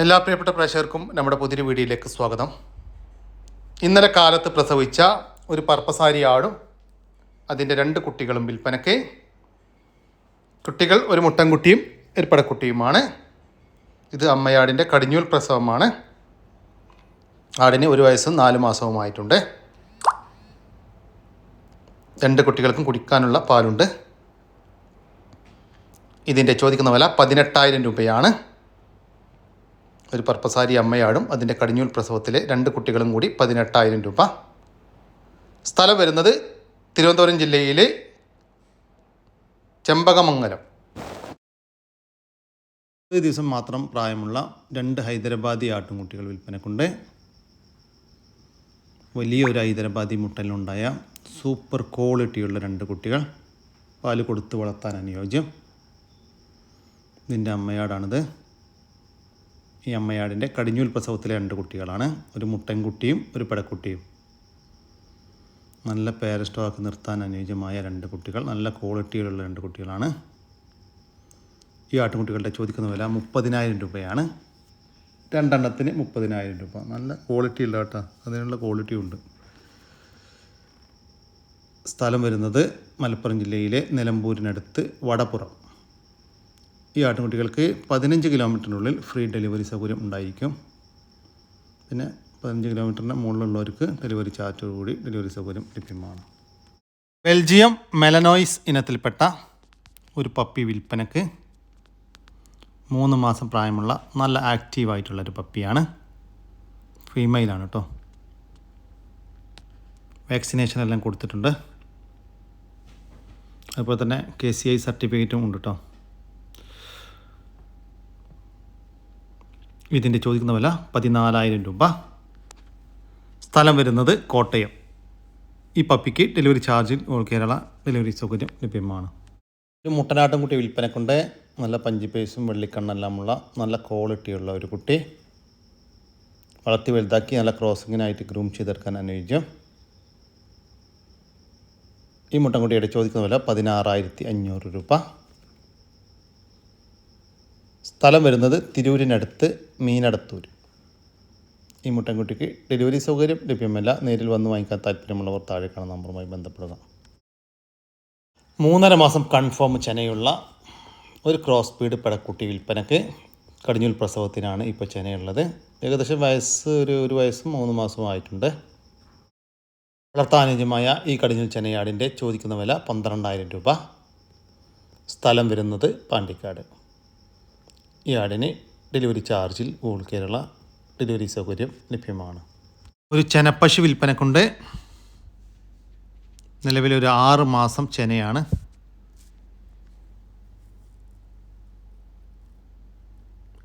എല്ലാ പ്രിയപ്പെട്ട പ്രേക്ഷകർക്കും നമ്മുടെ പുതിയൊരു വീഡിയോയിലേക്ക് സ്വാഗതം. ഇന്നലെ കാലത്ത് പ്രസവിച്ച ഒരു പർപ്പസാരി ആടും അതിന്റെ രണ്ട് കുട്ടികളും വിൽപ്പനയ്ക്ക്. കുട്ടികൾ ഒരു മുട്ടൻകുട്ടിയും ഒരു പടക്കുട്ടിയുമാണ് ഇത് അമ്മയാടിന്റെ കടിഞ്ഞൂൽ പ്രസവമാണ്. ആടിന് ഒരു വയസ്സും നാല് മാസവുമായിട്ടുണ്ട് രണ്ട് കുട്ടികൾക്കും കുടിക്കാനുള്ള പാലുണ്ട്. ഇതിന്റെ ചോദിക്കുന്ന വില പതിനെട്ടായിരം രൂപയാണ്. ഒരു പർപ്പസാരി അമ്മയാടും അതിന്റെ കടിഞ്ഞൂൽ പ്രസവത്തിലെ രണ്ട് കുട്ടികളും കൂടി പതിനെട്ടായിരം രൂപ. സ്ഥലം വരുന്നത് തിരുവനന്തപുരം ജില്ലയിലെ ചെമ്പകമംഗലം. ഒരു ദിവസം മാത്രം പ്രായമുള്ള രണ്ട് ഹൈദരാബാദി ആട്ടുംകുട്ടികൾ വിൽപ്പനക്കുണ്ട്. വലിയൊരു ഹൈദരാബാദി മുട്ടലിലുണ്ടായ സൂപ്പർ ക്വാളിറ്റിയുള്ള രണ്ട് കുട്ടികൾ പാൽ കൊടുത്ത് വളർത്താൻ അനുയോജ്യം. ഇതിന്റെ അമ്മയാടാണിത്. ഈ അമ്മയാടിന്റെ കടിഞ്ഞൂൽ പ്രസവത്തിലെ രണ്ട് കുട്ടികളാണ്. ഒരു മുട്ടൻകുട്ടിയും ഒരു പെടക്കുട്ടിയും. നല്ല പേരസ്റ്റോക്ക് നിർത്താൻ അനുയോജ്യമായ രണ്ട് കുട്ടികൾ നല്ല ക്വാളിറ്റിയിലുള്ള രണ്ട് കുട്ടികളാണ്. ഈ ആട്ടുകുട്ടികളുടെ ചോദിക്കുന്ന വില മുപ്പതിനായിരം രൂപയാണ്. രണ്ടെണ്ണത്തിന് മുപ്പതിനായിരം രൂപ. നല്ല ക്വാളിറ്റി ഉള്ള കേട്ടോ. അതിനുള്ള ക്വാളിറ്റി ഉണ്ട്. സ്ഥലം വരുന്നത് മലപ്പുറം ജില്ലയിലെ നിലമ്പൂരിനടുത്ത് വടപ്പുറം ഈ ആട്ടുകുട്ടികൾക്ക് പതിനഞ്ച് കിലോമീറ്ററിനുള്ളിൽ ഫ്രീ ഡെലിവറി സൗകര്യം ഉണ്ടായിരിക്കും. പിന്നെ പതിനഞ്ച് കിലോമീറ്ററിന് മുകളിലുള്ളവർക്ക് ഡെലിവറി ചാർജോടുകൂടി ഡെലിവറി സൗകര്യം ലഭ്യമാണ്. ബെൽജിയം മെലനോയിസ് ഇനത്തിൽപ്പെട്ട ഒരു പപ്പി വിൽപ്പനക്ക് മൂന്ന് മാസം പ്രായമുള്ള നല്ല ആക്റ്റീവായിട്ടുള്ള ഒരു പപ്പിയാണ്. ഫീമെയിലാണ് കേട്ടോ. വാക്സിനേഷൻ എല്ലാം കൊടുത്തിട്ടുണ്ട്. അതുപോലെ തന്നെ കെ സി ഐ സർട്ടിഫിക്കറ്റും ഉണ്ട് കേട്ടോ. ഇതിന്റെ ചോദിക്കുന്ന വില പതിനാലായിരം രൂപ. സ്ഥലം വരുന്നത് കോട്ടയം. ഈ പപ്പിക്ക് ഡെലിവറി ചാർജിൽ ഓൾ കേരള ഡെലിവറി സൗകര്യം ലഭ്യമാണ്. ഒരു മുട്ടനാട്ടം കുട്ടി വിൽപ്പനക്കൊണ്ട്. നല്ല പഞ്ചിപ്പേസും വെള്ളിക്കണ്ണെല്ലാമുള്ള നല്ല ക്വാളിറ്റിയുള്ള ഒരു കുട്ടി. വളർത്തി വലുതാക്കി നല്ല ക്രോസിങ്ങിനായിട്ട് ഗ്രൂം ചെയ്തെടുക്കാൻ അനുയോജ്യം. ഈ മുട്ടൻകുട്ടിയുടെ ചോദിക്കുന്ന വില പതിനാറായിരത്തി അഞ്ഞൂറ് രൂപ. സ്ഥലം വരുന്നത് തിരൂരിനടുത്ത് മീനടത്തൂർ ഈ മുട്ടൻകുട്ടിക്ക് ഡെലിവറി സൗകര്യം ലഭ്യമല്ല. നേരിൽ വന്ന് വാങ്ങിക്കാൻ താല്പര്യമുള്ളവർ താഴെ കാണുന്ന നമ്പറുമായി ബന്ധപ്പെടുക. മൂന്നര മാസം കൺഫേം ചെനയുള്ള ഒരു ക്രോസ് സ്പീഡ് പെടക്കുട്ടി വിൽപ്പനക്ക് കടിഞ്ഞൂൽ പ്രസവത്തിനാണ് ഇപ്പോൾ ചെനയുള്ളത് ഏകദേശം വയസ്സ് ഒരു ഒരു വയസ്സും മൂന്ന് മാസവും ആയിട്ടുണ്ട്. വളർത്താനുജമായ ഈ കടിഞ്ഞൂൽ ചെനയാടിന്റെ ചോദിക്കുന്ന വില പന്ത്രണ്ടായിരം രൂപ. സ്ഥലം വരുന്നത് പാണ്ടിക്കാട്. ഈ ഡെലിവറി ചാർജിൽ ഓൾ കേരള ഡെലിവറി സൗകര്യം ലഭ്യമാണ്. ഒരു ചെനപ്പശു വിൽപ്പനക്കുണ്ട് നിലവിൽ ഒരു ആറ് മാസം ചെനയാണ്.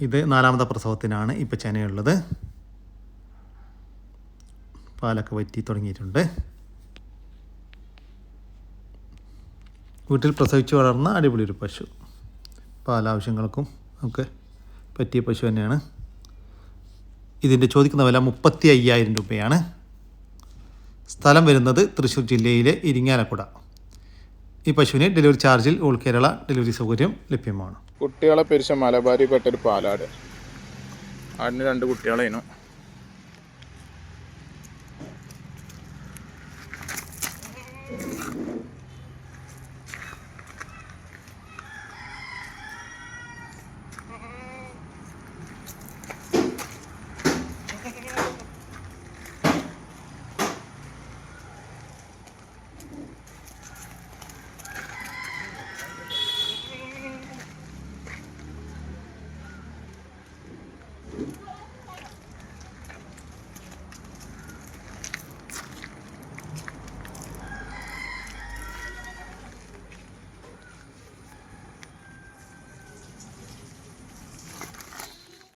ഇത് നാലാമത്തെ പ്രസവത്തിനാണ് ഇപ്പോൾ ചെനയുള്ളത്. പാലൊക്കെ വറ്റി തുടങ്ങിയിട്ടുണ്ട്. വീട്ടിൽ പ്രസവിച്ച് വളർന്ന അടിപൊളി ഒരു പശു. പാലാവശ്യങ്ങൾക്കും ഒക്കെ പറ്റിയ പശു തന്നെയാണ്. ഇതിന്റെ ചോദിക്കുന്ന വില മുപ്പത്തി അയ്യായിരം രൂപയാണ്. സ്ഥലം വരുന്നത് തൃശ്ശൂർ ജില്ലയിലെ ഇരിങ്ങാലക്കുട. ഈ പശുവിന് ഡെലിവറി ചാർജിൽ ഓൾ കേരള ഡെലിവറി സൗകര്യം ലഭ്യമാണ്. കുട്ടികളെ പെരിച്ച മലബാരി പെട്ടൊരു പാലാട്. ആടിന് രണ്ട് കുട്ടികളേനു.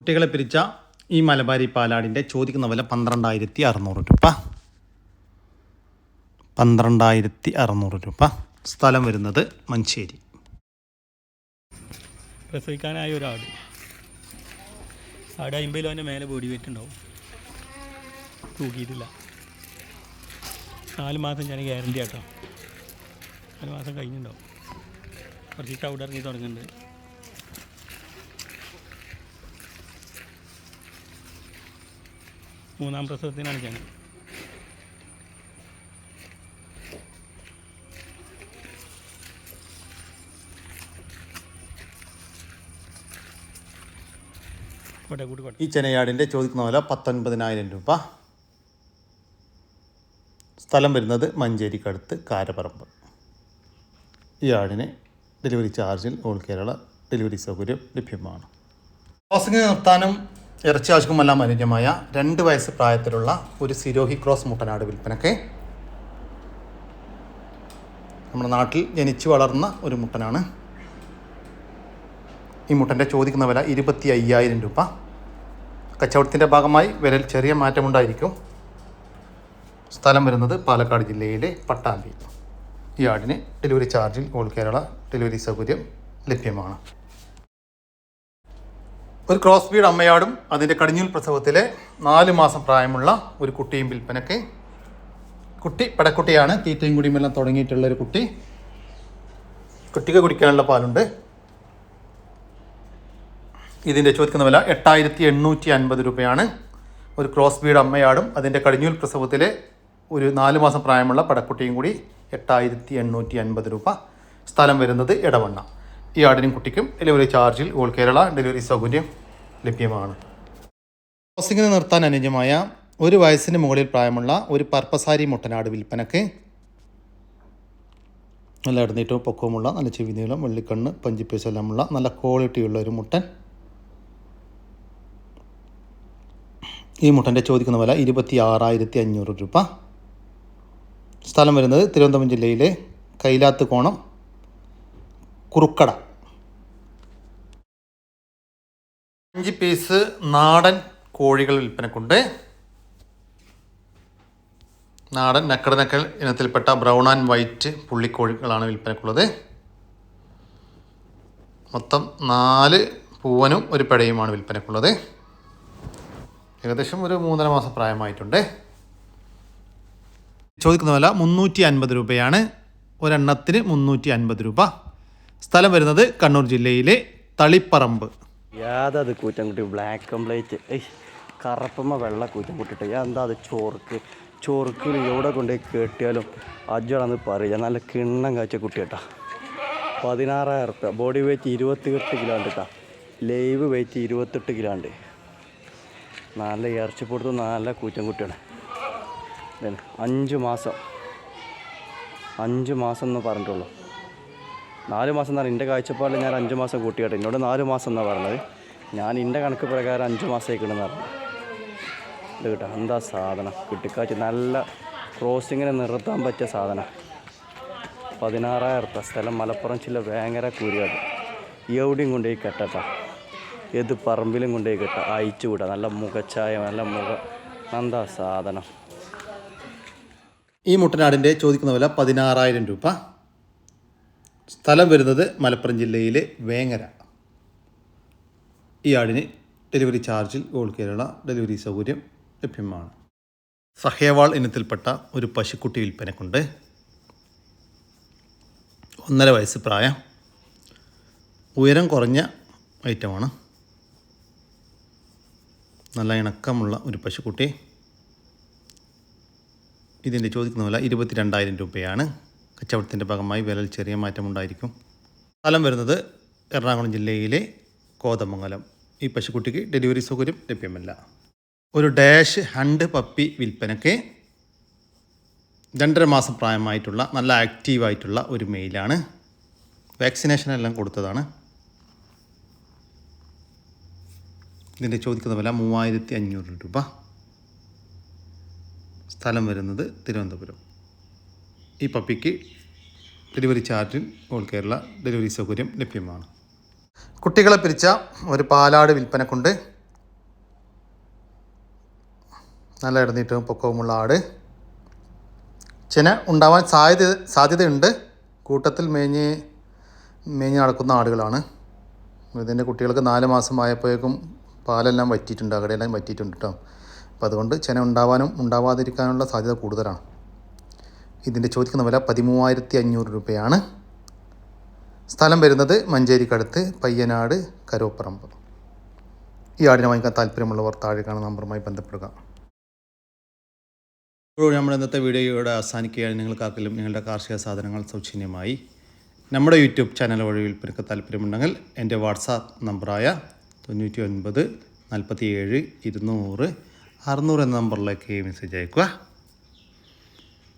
കുട്ടികളെ പിരിച്ച ഈ മലബാരി പാലാടിന്റെ ചോദിക്കുന്ന വില പന്ത്രണ്ടായിരത്തി അറുന്നൂറ് രൂപ. പന്ത്രണ്ടായിരത്തി അറുന്നൂറ് രൂപ. സ്ഥലം വരുന്നത് മഞ്ചേരി. പ്രസവിക്കാനായ ഒരാട് ആട് അമ്പത് കിലോന്റെ മേലെ ബോഡി വെയിറ്റ് ഉണ്ടാവും. തൂക്കിയിട്ടില്ല. നാല് മാസം ഞാൻ ഗ്യാരണ്ടി ആട്ടോ. നാല് മാസം കഴിഞ്ഞിട്ടുണ്ടാവും. കുറച്ച് ചവിട് ഇറങ്ങി തുടങ്ങുന്നുണ്ട്. മൂന്നാം പ്രസവത്തിനാണ് ഞാൻ. ഈ ചെനയാടിന്റെ ചോദിക്കുന്ന വില പത്തൊൻപതിനായിരം രൂപ. സ്ഥലം വരുന്നത് മഞ്ചേരിക്കടുത്ത് കാരപ്പറമ്പ് ഈ ആടിന് ഡെലിവറി ചാർജിൽ ഓൾ കേരള ഡെലിവറി സൗകര്യം ലഭ്യമാണ്. ക്രോസിംഗ് നിർത്താനും ഇറച്ചി ആവശ്യമെല്ലാം അനുയോജ്യമായ രണ്ട് വയസ്സ് പ്രായത്തിലുള്ള ഒരു സിരോഹി ക്രോസ് മുട്ടനാട് വിൽപ്പനക്ക് നമ്മുടെ നാട്ടിൽ ജനിച്ചു വളർന്ന ഒരു മുട്ടനാണ്. ഈ മുട്ടന്റെ ചോദിക്കുന്ന വില ഇരുപത്തി അയ്യായിരം രൂപ. കച്ചവടത്തിന്റെ ഭാഗമായി വിലയിൽ ചെറിയ മാറ്റമുണ്ടായിരിക്കും. സ്ഥലം വരുന്നത് പാലക്കാട് ജില്ലയിലെ പട്ടാമ്പി. ഈ ആടിന് ഡെലിവറി ചാർജിൽ ഓൾ കേരള ഡെലിവറി സൗകര്യം ലഭ്യമാണ്. ഒരു ക്രോസ് ബീഡ് അമ്മയാടും അതിന്റെ കടിഞ്ഞൂൽ പ്രസവത്തിലെ നാല് മാസം പ്രായമുള്ള ഒരു കുട്ടിയും വിൽപ്പനയ്ക്ക് കുട്ടി പടക്കുട്ടിയാണ്. തീറ്റയും കുടിയും എല്ലാം തുടങ്ങിയിട്ടുള്ള ഒരു കുട്ടി. കുട്ടിക്ക് കുടിക്കാനുള്ള പാലുണ്ട്. ഇതിന്റെ ചോദിക്കുന്ന വില എട്ടായിരത്തി എണ്ണൂറ്റി അൻപത് രൂപയാണ്. ഒരു ക്രോസ് ബീഡ് അമ്മയാടും അതിന്റെ കടിഞ്ഞൂൽ പ്രസവത്തിലെ ഒരു നാല് മാസം പ്രായമുള്ള പടക്കുട്ടിയും കൂടി എട്ടായിരത്തി എണ്ണൂറ്റി അൻപത് രൂപ. സ്ഥലം വരുന്നത് ഇടവണ്ണ ഈ ആടിനും കുട്ടിക്കും ഡെലിവറി ചാർജിൽ ഓൾ കേരള ഡെലിവറി സൗകര്യം ലഭ്യമാണ്. ക്രോസിങ്ങിന് നിർത്താൻ അനുയോജ്യമായ ഒരു വയസ്സിന് മുകളിൽ പ്രായമുള്ള ഒരു പർപ്പസാരി മുട്ടനാട് വിൽപ്പനക്ക് നല്ല ഇടനീറ്റവും പൊക്കവുമുള്ള നല്ല ചെവി നീളം വെള്ളിക്കണ്ണ് പഞ്ചിപ്പേസ് എല്ലാമുള്ള നല്ല ക്വാളിറ്റിയുള്ള ഒരു മുട്ടൻ. ഈ മുട്ടന്റെ ചോദിക്കുന്ന വില ഇരുപത്തി ആറായിരത്തി അഞ്ഞൂറ് രൂപ. സ്ഥലം വരുന്നത് തിരുവനന്തപുരം ജില്ലയിലെ കൈലാത്ത് കോണം കുറുക്കട. അഞ്ച് പീസ് നാടൻ കോഴികൾ വിൽപ്പനക്കുണ്ട്. നാടൻ നക്കടനക്കൽ ഇനത്തിൽപ്പെട്ട ബ്രൗൺ ആൻഡ് വൈറ്റ് പുള്ളിക്കോഴികളാണ് വിൽപ്പനക്കുള്ളത്. മൊത്തം നാല് പൂവനും ഒരു പെടയുമാണ് വിൽപ്പനക്കുള്ളത്. ഏകദേശം ഒരു മൂന്നര മാസം പ്രായമായിട്ടുണ്ട്. ചോദിക്കുന്ന വില മുന്നൂറ്റി അൻപത് രൂപയാണ്. ഒരെണ്ണത്തിന് മുന്നൂറ്റി അൻപത് രൂപ. സ്ഥലം വരുന്നത് കണ്ണൂർ ജില്ലയിലെ തളിപ്പറമ്പ്. യാതത് കൂറ്റൻകുട്ടി ബ്ലാക്ക് കംപ്ലൈറ്റ് കറപ്പമ്മ വെള്ള കൂറ്റൻകുട്ടിട്ട്. എന്താ അത് ചോർക്ക്? ചോർക്കിൽ എവിടെ കൊണ്ടുപോയി കെട്ടിയാലും അജ്ജളന്ന് പറയുക നല്ല കിണ്ണം കാഴ്ച കുട്ടിയേട്ടാ. പതിനാറായിരം റുപ്യ ബോഡി വെയിറ്റ് ഇരുപത്തിയെട്ട് കിലോ ഉണ്ട് ലൈവ് വെയിറ്റ് ഇരുപത്തെട്ട് കിലോ ഉണ്ട് നല്ല ഇറച്ചിപ്പൊടുത്ത് നല്ല കൂറ്റൻകുട്ടിയാണ്. അഞ്ച് മാസം. അഞ്ച് മാസം എന്ന് പറഞ്ഞിട്ടുള്ളൂ. നാല് മാസം എന്നാണ് എന്റെ കാഴ്ചപ്പാടിൽ ഞാൻ അഞ്ച് മാസം കൂട്ടിയാട്ടെ എന്നോട് നാല് മാസം എന്നാണ് പറഞ്ഞത്. ഞാൻ എന്റെ കണക്ക് പ്രകാരം അഞ്ച് മാസമായിക്കണമെന്ന് പറഞ്ഞു. ഇത് കേട്ടോ എന്താ സാധനം? കിട്ടിക്കാച്ച് നല്ല ക്രോസിങ്ങിനെ നിർത്താൻ പറ്റിയ സാധനം. പതിനാറായിരം സ്ഥലം മലപ്പുറം ജില്ല ഭയങ്കര കൂരിയാട്. എവിടെയും കൊണ്ടുപോയി കെട്ടട്ട. ഏത് പറമ്പിലും കൊണ്ടുപോയി കെട്ട. അയച്ചു വിടാം. നല്ല മുഖച്ചായ നല്ല മുഖ എന്താ സാധനം? ഈ മുട്ടനാടിന്റെ ചോദിക്കുന്ന വില പതിനാറായിരം രൂപ. സ്ഥലം വരുന്നത് മലപ്പുറം ജില്ലയിലെ വേങ്ങര. ഈ ആടിന് ഡെലിവറി ചാർജിൽ ഓൾ കേരള ഡെലിവറി സൗകര്യം ലഭ്യമാണ്. സഹേവാൾ ഇനത്തിൽപ്പെട്ട ഒരു പശുക്കുട്ടി വിൽപ്പനക്കുണ്ട്. ഒന്നര വയസ്സ് പ്രായം. ഉയരം കുറഞ്ഞ ഐറ്റമാണ്. നല്ല ഇണക്കമുള്ള ഒരു പശുക്കുട്ടി. ഇതിന്റെ ചോദിക്കുന്ന വില ഇരുപത്തിരണ്ടായിരം രൂപയാണ്. കച്ചവടത്തിന്റെ ഭാഗമായി വിലയിൽ ചെറിയ മാറ്റമുണ്ടായിരിക്കും. സ്ഥലം വരുന്നത് എറണാകുളം ജില്ലയിലെ കോതമംഗലം. ഈ പശുക്കുട്ടിക്ക് ഡെലിവറി സൗകര്യം ലഭ്യമല്ല. ഒരു ഡാഷ് ഹണ്ട് പപ്പി വിൽപ്പനയ്ക്ക് രണ്ടര മാസം പ്രായമായിട്ടുള്ള നല്ല ആക്റ്റീവായിട്ടുള്ള ഒരു മെയിലാണ്. വാക്സിനേഷൻ എല്ലാം കൊടുത്തതാണ്. ഇതിന്റെ ചോദിക്കുന്ന വില മൂവായിരത്തി അഞ്ഞൂറ് രൂപ. സ്ഥലം വരുന്നത് തിരുവനന്തപുരം. ഈ പപ്പിക്ക് ഡെലിവറി ചാർട്ടിൽ ഓൾ കേരള ഡെലിവറി സൗകര്യം ലഭ്യമാണ്. കുട്ടികളെ പിരിച്ച ഒരു പാലാട് വിൽപ്പനക്കുണ്ട്. നല്ല ഇടനീട്ടവും പൊക്കവുമുള്ള ആട്. ചെന ഉണ്ടാവാൻ സാധ്യത സാധ്യതയുണ്ട്. കൂട്ടത്തിൽ മേഞ്ഞ് മേഞ്ഞ് നടക്കുന്ന ആടുകളാണ്. ഇതിന്റെ കുട്ടികൾക്ക് നാല് മാസമായപ്പോഴേക്കും പാലെല്ലാം വറ്റിയിട്ടുണ്ട് അകടെയെല്ലാം വറ്റിയിട്ടുണ്ട് കേട്ടോ അപ്പോൾ അതുകൊണ്ട് ചെന ഉണ്ടാവാനും ഉണ്ടാവാതിരിക്കാനുള്ള സാധ്യത കൂടുതലാണ്. ഇതിന്റെ ചോദിക്കുന്ന വില പതിമൂവായിരത്തി അഞ്ഞൂറ് രൂപയാണ്. സ്ഥലം വരുന്നത് മഞ്ചേരിക്കടുത്ത് പയ്യനാട് കരോപ്പറമ്പ്. ഈ ആടിനെ വാങ്ങിക്കാൻ താല്പര്യമുള്ളവർ താഴെ കാണുന്ന നമ്പറുമായി ബന്ധപ്പെടുക. ഇപ്പോൾ നമ്മുടെ ഇന്നത്തെ വീഡിയോയുടെ അവസാനിക്കുകയാണ്. നിങ്ങൾക്കാർക്കെങ്കിലും നിങ്ങളുടെ കാർഷിക സാധനങ്ങൾ സൗജന്യമായി നമ്മുടെ യൂട്യൂബ് ചാനൽ വഴി വിൽപ്പനയ്ക്ക് താല്പര്യമുണ്ടെങ്കിൽ എന്റെ വാട്സാപ്പ് നമ്പറായ തൊണ്ണൂറ്റി ഒൻപത് നാൽപ്പത്തി ഏഴ് ഇരുന്നൂറ് അറുന്നൂറ് എന്ന നമ്പറിലേക്ക് മെസ്സേജ് അയക്കുക